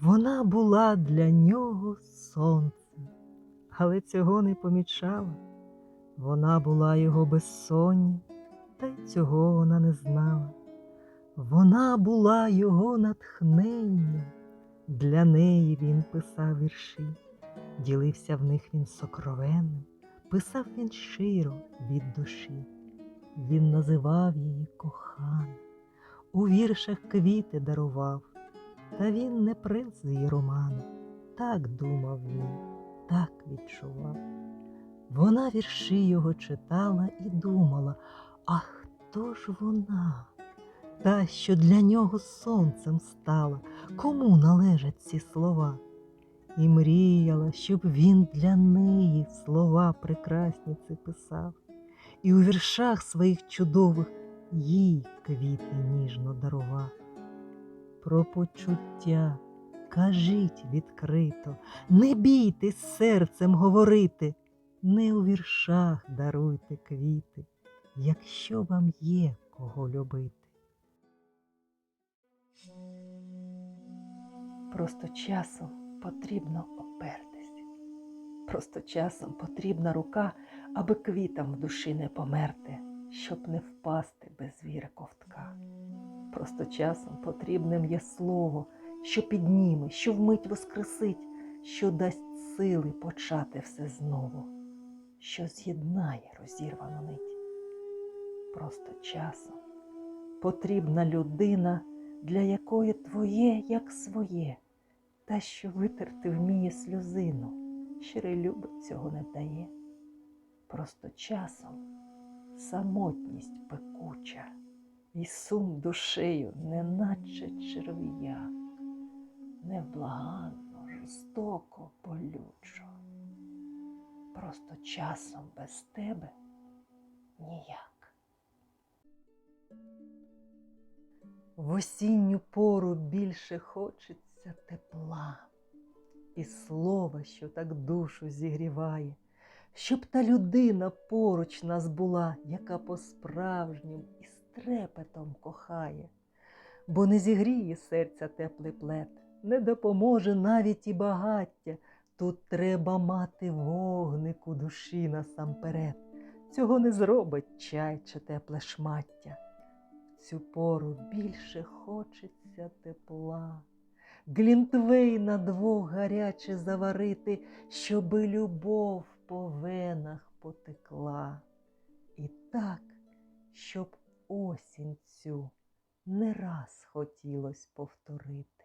Вона була для нього сонцем, але цього не помічала. Вона була його безсоння, та й цього вона не знала. Вона була його натхненням, для неї він писав вірші, ділився в них він сокровенним, писав він щиро від душі. Він називав її коханою, у віршах квіти дарував, та він не принц її роману, так думав він, так відчував. Вона вірші його читала і думала, а хто ж вона? Та, що для нього сонцем стала, кому належать ці слова? І мріяла, щоб він для неї слова прекрасні ці писав, і у віршах своїх чудових їй квіти ніжно дарував. Про почуття кажіть відкрито, не бійтесь серцем говорити, не у віршах даруйте квіти, якщо вам є кого любити. Просто часом потрібно опертись. Просто часом потрібна рука, аби квітам в душі не померти, щоб не впасти без віри ковтка. Просто часом потрібним є слово, що підніме, що вмить воскресить, що дасть сили почати все знову, що з'єднає розірвану нить. Просто часом потрібна людина, для якої твоє як своє, та що витерти вміє сльозину, щирий любить цього не вдає. Просто часом самотність пекуча, і сум душею, неначе черв'як, невблаганно, жорстоко, болючо. Просто часом без тебе ніяк. В осінню пору більше хочеться тепла і слова, що так душу зігріває, щоб та людина поруч нас була, яка по-справжнім із трепетом кохає, бо не зігріє серця теплий плет, не допоможе навіть і багаття. Тут треба мати вогник у душі насамперед. Цього не зробить чай чи тепле шмаття. В цю пору більше хочеться тепла, глінтвейна двох гаряче заварити, щоби любов по венах потекла. І так, щоб осінь цю не раз хотілось повторити.